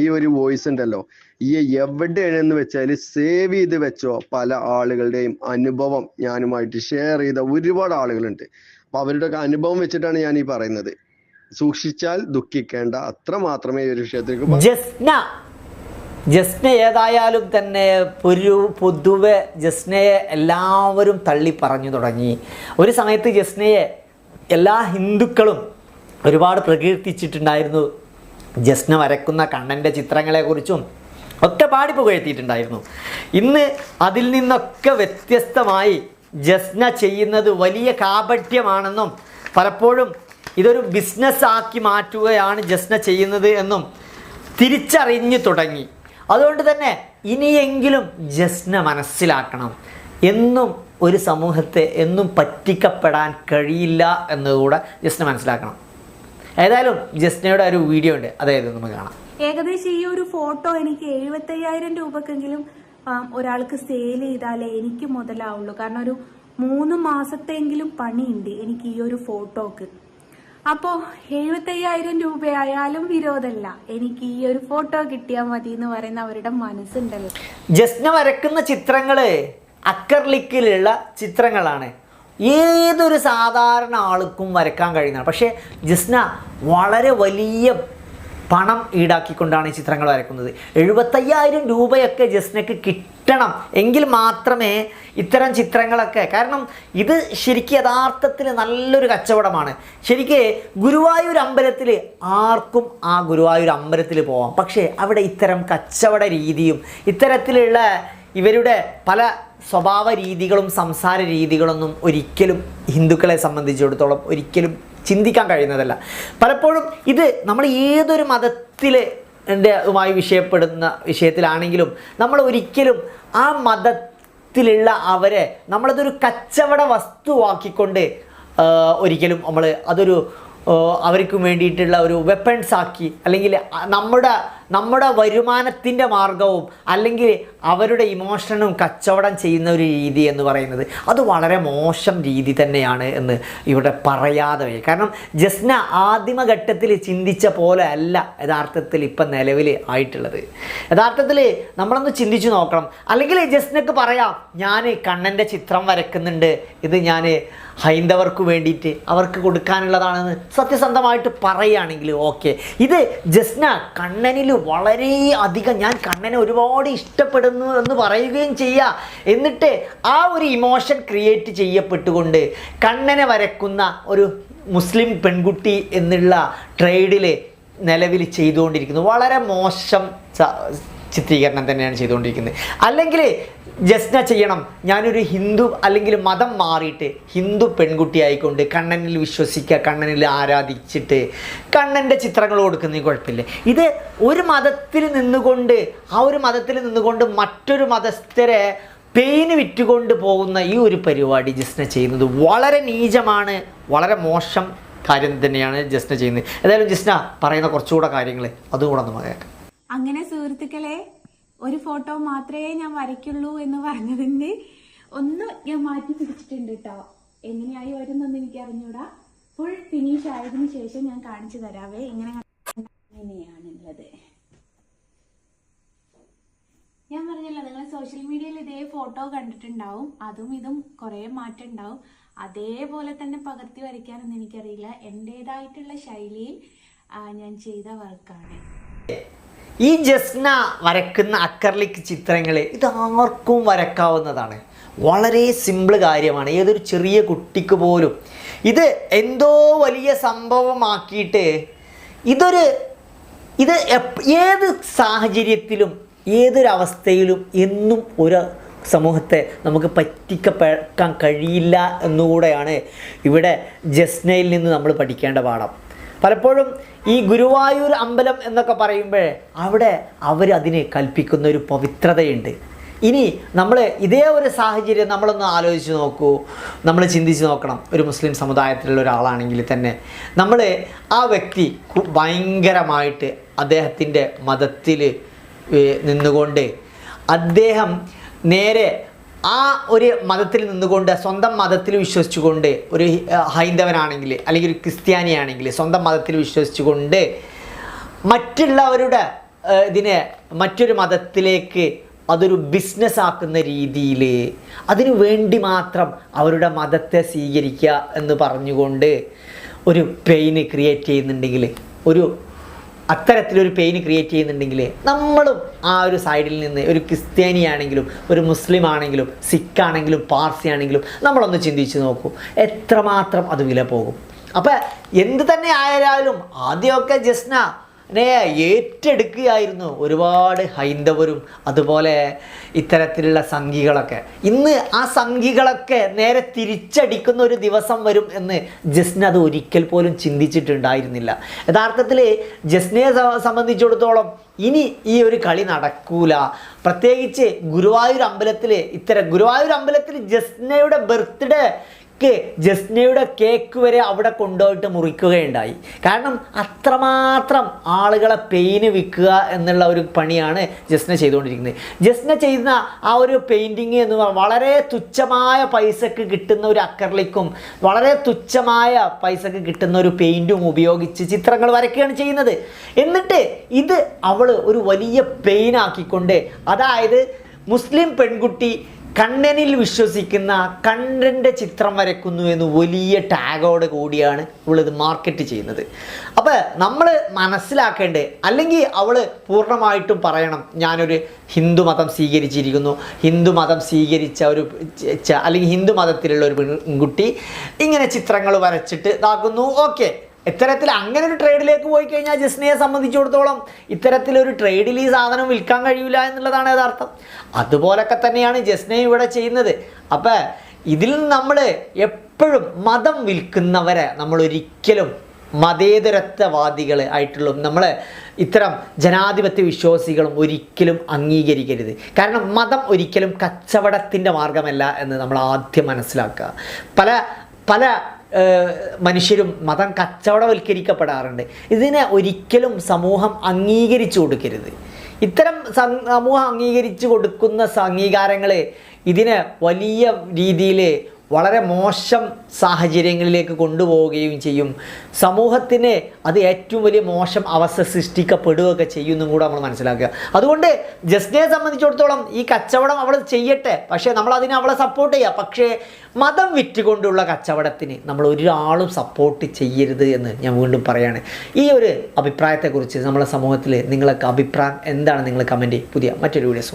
ഈ ഒരു വോയിസ് ഉണ്ടല്ലോ. ഈ എവിടെയാണെന്ന് വെച്ചാൽ സേവ് ചെയ്ത് വെച്ചോ പല ആളുകളുടെയും അനുഭവം ഞാനുമായിട്ട് ഷെയർ ചെയ്ത ഒരുപാട് ആളുകളുണ്ട്. അപ്പൊ അവരുടെ ഒക്കെ അനുഭവം വെച്ചിട്ടാണ് ഞാൻ ഈ പറയുന്നത്. സൂക്ഷിച്ചാൽ ദുഃഖിക്കേണ്ട. അത്ര മാത്രമേ ഈ ഒരു വിഷയത്തിലേക്ക് ജസ്ന. ജസ്ന ഏതായാലും തന്നെ ഒരു പൊതുവെ ജസ്നയെ എല്ലാവരും തള്ളി പറഞ്ഞു തുടങ്ങി. ഒരു സമയത്ത് ജസ്നയെ എല്ലാ ഹിന്ദുക്കളും ഒരുപാട് പ്രകീർത്തിച്ചിട്ടുണ്ടായിരുന്നു. ജസ്ന വരക്കുന്ന കണ്ണന്റെ ചിത്രങ്ങളെക്കുറിച്ചും ഒക്കെ പാടി പുകഴ്ത്തിയിട്ടുണ്ടായിരുന്നു. ഇന്ന് അതിൽ നിന്നൊക്കെ വ്യത്യസ്തമായി ജസ്ന ചെയ്യുന്നത് വലിയ കാപട്യമാണെന്നും പലപ്പോഴും ഇതൊരു ബിസിനസ് ആക്കി മാറ്റുകയാണ് ജസ്ന ചെയ്യുന്നത് എന്നും തിരിച്ചറിഞ്ഞു തുടങ്ങി. അതുകൊണ്ട് തന്നെ ഇനിയെങ്കിലും ജസ്ന മനസ്സിലാക്കണം. എന്നും ഒരു സമൂഹത്തെ എന്നും പറ്റിക്കപ്പെടാൻ കഴിയില്ല എന്നുകൂടെ ജസ്ന മനസ്സിലാക്കണം. ഏതായാലും ജസ്നയുടെ ഒരു വീഡിയോ ഉണ്ട്. അതായത് നമുക്ക് കാണാം. ഏകദേശം ഈ ഒരു ഫോട്ടോ എനിക്ക് എഴുപത്തയ്യായിരം രൂപക്കെങ്കിലും ഒരാൾക്ക് സെയിൽ ചെയ്താലേ എനിക്ക് മുതലാവുള്ളൂ. കാരണം ഒരു മൂന്ന് മാസത്തെങ്കിലും പണിയുണ്ട് എനിക്ക് ഈ ഒരു ഫോട്ടോക്ക് അപ്പോ എഴുപത്തയ്യായിരം രൂപയായാലും വിരോധമല്ല. എനിക്ക് ഈ ഒരു ഫോട്ടോ കിട്ടിയാൽ മതി എന്ന് പറയുന്ന അവരുടെ മനസ്സുണ്ടല്ലോ. ജസ്ന വരക്കുന്ന ചിത്രങ്ങൾ അക്കർലിക്കിലുള്ള ചിത്രങ്ങളാണ്. ഏതൊരു സാധാരണ ആൾക്കും വരക്കാൻ കഴിയുന്നതാണ്. പക്ഷേ ജിസ്ന വളരെ വലിയ പണം ഈടാക്കിക്കൊണ്ടാണ് ഈ ചിത്രങ്ങൾ വരക്കുന്നത് എഴുപത്തയ്യായിരം രൂപയൊക്കെ ജസ്നക്ക് കിട്ടണം എങ്കിൽ മാത്രമേ ഇത്തരം ചിത്രങ്ങളൊക്കെ കാരണം ഇത് ശരിക്കും യഥാർത്ഥത്തിൽ നല്ലൊരു കച്ചവടമാണ്. ശരിക്ക് ഗുരുവായൂർ അമ്പലത്തിൽ ആർക്കും ആ ഗുരുവായൂർ അമ്പലത്തിൽ പോവാം. പക്ഷേ അവിടെ ഇത്തരം കച്ചവട രീതിയും ഇത്തരത്തിലുള്ള ഇവരുടെ പല സ്വഭാവ രീതികളും സംസാര രീതികളൊന്നും ഒരിക്കലും ഹിന്ദുക്കളെ സംബന്ധിച്ചിടത്തോളം ഒരിക്കലും ചിന്തിക്കാൻ കഴിയുന്നതല്ല. പലപ്പോഴും ഇത് നമ്മൾ ഏതൊരു മതത്തിൽ മായി വിഷയപ്പെടുന്ന വിഷയത്തിലാണെങ്കിലും നമ്മൾ ഒരിക്കലും ആ മതത്തിലുള്ള അവരെ നമ്മളതൊരു കച്ചവട വസ്തുവാക്കിക്കൊണ്ട് ഒരിക്കലും നമ്മൾ അതൊരു അവർക്ക് വേണ്ടിയിട്ടുള്ള ഒരു വെപ്പൺസ് ആക്കി അല്ലെങ്കിൽ നമ്മുടെ നമ്മുടെ വരുമാനത്തിന്റെ മാർഗവും അല്ലെങ്കിൽ അവരുടെ ഇമോഷനും കച്ചവടം ചെയ്യുന്ന ഒരു രീതി എന്ന് പറയുന്നത് അത് വളരെ മോശം രീതി തന്നെയാണ് എന്ന് ഇവിടെ പറയാതെ വയ്യ. കാരണം ജസ്ന ആദിമഘട്ടത്തിൽ ചിന്തിച്ച പോലെ അല്ല യഥാർത്ഥത്തിൽ ഇപ്പം നിലവിൽ ആയിട്ടുള്ളത്. യഥാർത്ഥത്തിൽ നമ്മളൊന്ന് ചിന്തിച്ചു നോക്കണം. അല്ലെങ്കിൽ ജസ്നക്ക് പറയാം ഞാൻ കണ്ണന്റെ ചിത്രം വരക്കുന്നുണ്ട്. ഇത് ഞാൻ ഹൈന്ദവർക്ക് വേണ്ടിയിട്ട് അവർക്ക് കൊടുക്കാനുള്ളതാണെന്ന് സത്യസന്ധമായിട്ട് പറയുകയാണെങ്കിൽ ഓക്കെ. ഇത് ജസ്ന കണ്ണനിൽ വളരെ അധികം ഞാൻ കണ്ണനെ ഒരുപാട് ഇഷ്ടപ്പെടുന്നു എന്ന് പറയുകയും ചെയ്യുക എന്നിട്ട് ആ ഒരു ഇമോഷൻ ക്രിയേറ്റ് ചെയ്യപ്പെട്ടുകൊണ്ട് കണ്ണനെ വരക്കുന്ന ഒരു മുസ്ലിം പെൺകുട്ടി എന്നുള്ള ട്രേഡിൽ നിലവിൽ ചെയ്തുകൊണ്ടിരിക്കുന്നു. വളരെ മോശം ചിത്രീകരണം തന്നെയാണ് ചെയ്തുകൊണ്ടിരിക്കുന്നത്. അല്ലെങ്കിൽ ജസ്ന ചെയ്യണം. ഞാനൊരു ഹിന്ദു അല്ലെങ്കിൽ മതം മാറിയിട്ട് ഹിന്ദു പെൺകുട്ടി ആയിക്കൊണ്ട് കണ്ണനിൽ വിശ്വസിക്കുക കണ്ണനിൽ ആരാധിച്ചിട്ട് കണ്ണന്റെ ചിത്രങ്ങൾ കൊടുക്കുന്നതിന് കുഴപ്പമില്ല. ഇത് ഒരു മതത്തിൽ നിന്നുകൊണ്ട് ആ ഒരു മതത്തിൽ നിന്നുകൊണ്ട് മറ്റൊരു മതസ്ഥരെ പെയിന് വിറ്റുകൊണ്ട് പോകുന്ന ഈ ഒരു പരിപാടി ജസ്ന ചെയ്യുന്നത് വളരെ നീചമാണ് വളരെ മോശം കാര്യം തന്നെയാണ് ജസ്ന ചെയ്യുന്നത്. ഏതായാലും ജസ്ന പറയുന്ന കുറച്ചുകൂടെ കാര്യങ്ങൾ അതും കൂടെ ഒന്ന് കേൾക്കാം അങ്ങനെ സുഹൃത്തുക്കളെ ഒരു ഫോട്ടോ മാത്രമേ ഞാൻ വരയ്ക്കുള്ളൂ എന്ന് പറഞ്ഞതിന്റെ ഒന്ന് ഞാൻ മാറ്റി പിടിച്ചിട്ടുണ്ട് കേട്ടോ എങ്ങനെയായി വരുന്നൊന്ന് എനിക്ക് അറിഞ്ഞൂടാ ഫുൾ ഫിനിഷ് ആയതിന് ശേഷം ഞാൻ കാണിച്ചു തരാവേ. ഇങ്ങനെ ഇങ്ങനെയാണുള്ളത്. ഞാൻ പറഞ്ഞല്ലോ നിങ്ങൾ സോഷ്യൽ മീഡിയയിൽ ഇതേ ഫോട്ടോ കണ്ടിട്ടുണ്ടാവും. അതും ഇതും കുറേ മാറ്റം ഉണ്ടാവും അതേപോലെ തന്നെ പകർത്തി വരയ്ക്കാനൊന്നും എനിക്കറിയില്ല. എന്റെതായിട്ടുള്ള ശൈലിയിൽ ഞാൻ ചെയ്ത വർക്കാണ് ഈ ജസ്ന വരക്കുന്ന അക്കർലിക് ചിത്രങ്ങൾ ഇതാർക്കും വരക്കാവുന്നതാണ്. വളരെ സിമ്പിൾ കാര്യമാണ്. ഏതൊരു ചെറിയ കുട്ടിക്ക് പോലും. ഇത് എന്തോ വലിയ സംഭവമാക്കിയിട്ട് ഇതൊരു ഇത് ഏത് സാഹചര്യത്തിലും ഏതൊരവസ്ഥയിലും എന്നും ഒരു സമൂഹത്തെ നമുക്ക് പറ്റിക്കപ്പെക്കാൻ കഴിയില്ല എന്നുകൂടെയാണ് ഇവിടെ ജസ്നയിൽ നിന്ന് നമ്മൾ പഠിക്കേണ്ട പാഠം. പലപ്പോഴും ഈ ഗുരുവായൂർ അമ്പലം എന്നൊക്കെ പറയുമ്പോൾ അവിടെ അവർ അതിനെ കൽപ്പിക്കുന്ന ഒരു പവിത്രതയുണ്ട്. ഇനി നമ്മൾ ഇതേ ഒരു സാഹചര്യം നമ്മളൊന്ന് ആലോചിച്ച് നോക്കൂ. നമ്മൾ ചിന്തിച്ച് നോക്കണം. ഒരു മുസ്ലിം സമുദായത്തിലുള്ള ഒരാളാണെങ്കിൽ തന്നെ നമ്മൾ ആ വ്യക്തി ഭയങ്കരമായിട്ട് അദ്ദേഹത്തിന്റെ മതത്തിൽ നിന്നുകൊണ്ട് അദ്ദേഹം നേരെ ആ ഒരു മതത്തിൽ നിന്നുകൊണ്ട് സ്വന്തം മതത്തിൽ വിശ്വസിച്ചുകൊണ്ട് ഒരു ഹൈന്ദവനാണെങ്കിൽ അല്ലെങ്കിൽ ഒരു ക്രിസ്ത്യാനിയാണെങ്കിൽ സ്വന്തം മതത്തിൽ വിശ്വസിച്ചുകൊണ്ട് മറ്റുള്ളവരുടെ ഇതിനെ മറ്റൊരു മതത്തിലേക്ക് അതൊരു ബിസിനസ് ആക്കുന്ന രീതിയിൽ അതിനു വേണ്ടി മാത്രം അവരുടെ മതത്തെ സ്വീകരിക്കുക എന്ന് പറഞ്ഞുകൊണ്ട് ഒരു പെയിന് ക്രിയേറ്റ് ചെയ്യുന്നുണ്ടെങ്കിൽ ഒരു അത്തരത്തിലൊരു പെയിൻ ക്രിയേറ്റ് ചെയ്യുന്നുണ്ടെങ്കിൽ നമ്മളും ആ ഒരു സൈഡിൽ നിന്ന് ഒരു ക്രിസ്ത്യാനി ആണെങ്കിലും ഒരു മുസ്ലിം ആണെങ്കിലും സിഖ് ആണെങ്കിലും പാർസി ആണെങ്കിലും നമ്മളൊന്ന് ചിന്തിച്ച് നോക്കൂ. എത്രമാത്രം അത് വില പോകും? അപ്പം എന്ത് തന്നെ ആയാലും ആദ്യമൊക്കെ ജസ്ന നെ ഏറ്റെടുക്കുകയായിരുന്നു ഒരുപാട് ഹൈന്ദവരും അതുപോലെ ഇത്തരത്തിലുള്ള സംഘികളൊക്കെ. ഇന്ന് ആ സംഘികളൊക്കെ നേരെ തിരിച്ചടിക്കുന്ന ഒരു ദിവസം വരും എന്ന് ജസ്ന അത് ഒരിക്കൽ പോലും ചിന്തിച്ചിട്ടുണ്ടായിരുന്നില്ല. യഥാർത്ഥത്തിൽ ജസ്നയെ സംബന്ധിച്ചിടത്തോളം ഇനി ഈ ഒരു കളി നടക്കൂല. പ്രത്യേകിച്ച് ഗുരുവായൂർ അമ്പലത്തിൽ ഇത്തരം ഗുരുവായൂർ അമ്പലത്തിൽ ജസ്നയുടെ ബർത്ത്ഡേ ക്ക് ജസ്നയുടെ കേക്ക് വരെ അവിടെ കൊണ്ടുപോയിട്ട് മുറിക്കുകയുണ്ടായി. കാരണം അത്രമാത്രം ആളുകളെ പെയിന് വിൽക്കുക എന്നുള്ള ഒരു പണിയാണ് ജസ്ന ചെയ്തുകൊണ്ടിരിക്കുന്നത്. ജസ്ന ചെയ്യുന്ന ആ ഒരു പെയിന്റിങ് എന്ന് പറഞ്ഞാൽ വളരെ തുച്ഛമായ പൈസക്ക് കിട്ടുന്ന ഒരു അക്കർലിക്കും വളരെ തുച്ഛമായ പൈസക്ക് കിട്ടുന്ന ഒരു പെയിന്റും ഉപയോഗിച്ച് ചിത്രങ്ങൾ വരയ്ക്കുകയാണ് ചെയ്യുന്നത്. എന്നിട്ട് ഇത് അവൾ ഒരു വലിയ പെയിനാക്കിക്കൊണ്ട് അതായത് മുസ്ലിം പെൺകുട്ടി കണ്ണനിൽ വിശ്വസിക്കുന്ന കണ്ണന്റെ ചിത്രം വരയ്ക്കുന്നു എന്ന് വലിയ ടാഗോട് കൂടിയാണ് ഇവളിത് മാർക്കറ്റ് ചെയ്യുന്നത്. അപ്പോൾ നമ്മൾ മനസ്സിലാക്കേണ്ടത് അല്ലെങ്കിൽ അവൾ പൂർണമായിട്ടും പറയണം ഞാനൊരു ഹിന്ദു മതം സ്വീകരിച്ചിരിക്കുന്നു ഹിന്ദു മതം സ്വീകരിച്ച ഒരു അല്ലെങ്കിൽ ഹിന്ദു മതത്തിലുള്ള ഒരു പെൺകുട്ടി ഇങ്ങനെ ചിത്രങ്ങൾ വരച്ചിട്ട് ഇതാക്കുന്നു. ഓക്കെ. ഇത്തരത്തിൽ അങ്ങനെ ഒരു ട്രേഡിലേക്ക് പോയി കഴിഞ്ഞാൽ ജസ്നയെ സംബന്ധിച്ചിടത്തോളം ഇത്തരത്തിലൊരു ട്രേഡിൽ ഈ സാധനം വിൽക്കാൻ കഴിയില്ല എന്നുള്ളതാണ് യഥാർത്ഥം. അതുപോലൊക്കെ തന്നെയാണ് ജസ്നയും ഇവിടെ ചെയ്യുന്നത്. അപ്പോൾ ഇതിൽ നമ്മൾ എപ്പോഴും മതം വിൽക്കുന്നവരെ നമ്മൾ ഒരിക്കലും മതേതരത്വവാദികൾ ആയിട്ടുള്ള നമ്മൾ ഇത്തരം ജനാധിപത്യ വിശ്വാസികളും ഒരിക്കലും അംഗീകരിക്കരുത്. കാരണം മതം ഒരിക്കലും കച്ചവടത്തിന്റെ മാർഗമല്ല എന്ന് നമ്മൾ ആദ്യം മനസ്സിലാക്കുക. പല പല മനുഷ്യരും മതം കച്ചവടവൽക്കരിക്കപ്പെടാറുണ്ട്. ഇതിനെ ഒരിക്കലും സമൂഹം അംഗീകരിച്ചു കൊടുക്കരുത്. ഇത്തരം സമൂഹം അംഗീകരിച്ചു കൊടുക്കുന്ന അംഗീകാരങ്ങൾ ഇതിനെ വലിയ രീതിയിൽ വളരെ മോശം സാഹചര്യങ്ങളിലേക്ക് കൊണ്ടുപോവുകയും ചെയ്യും. സമൂഹത്തിന് അത് ഏറ്റവും വലിയ മോശം അവസ്ഥ സൃഷ്ടിക്കപ്പെടുകയൊക്കെ ചെയ്യുമെന്നും കൂടെ നമ്മൾ മനസ്സിലാക്കുക. അതുകൊണ്ട് ജസ്റ്റിനെ സംബന്ധിച്ചിടത്തോളം ഈ കച്ചവടം അവൾ ചെയ്യട്ടെ പക്ഷേ നമ്മൾ അതിനെ അവളെ സപ്പോർട്ട് ചെയ്യുക പക്ഷേ മതം വിറ്റുകൊണ്ടുള്ള കച്ചവടത്തിന് നമ്മൾ ഒരാളും സപ്പോർട്ട് ചെയ്യരുത് എന്ന് ഞാൻ വീണ്ടും പറയാണ്. ഈ ഒരു അഭിപ്രായത്തെക്കുറിച്ച് നമ്മളെ സമൂഹത്തിൽ നിങ്ങളൊക്കെ അഭിപ്രായം എന്താണ്? നിങ്ങൾ കമന്റ് പുതിയ മറ്റൊരു വീഡിയോസ്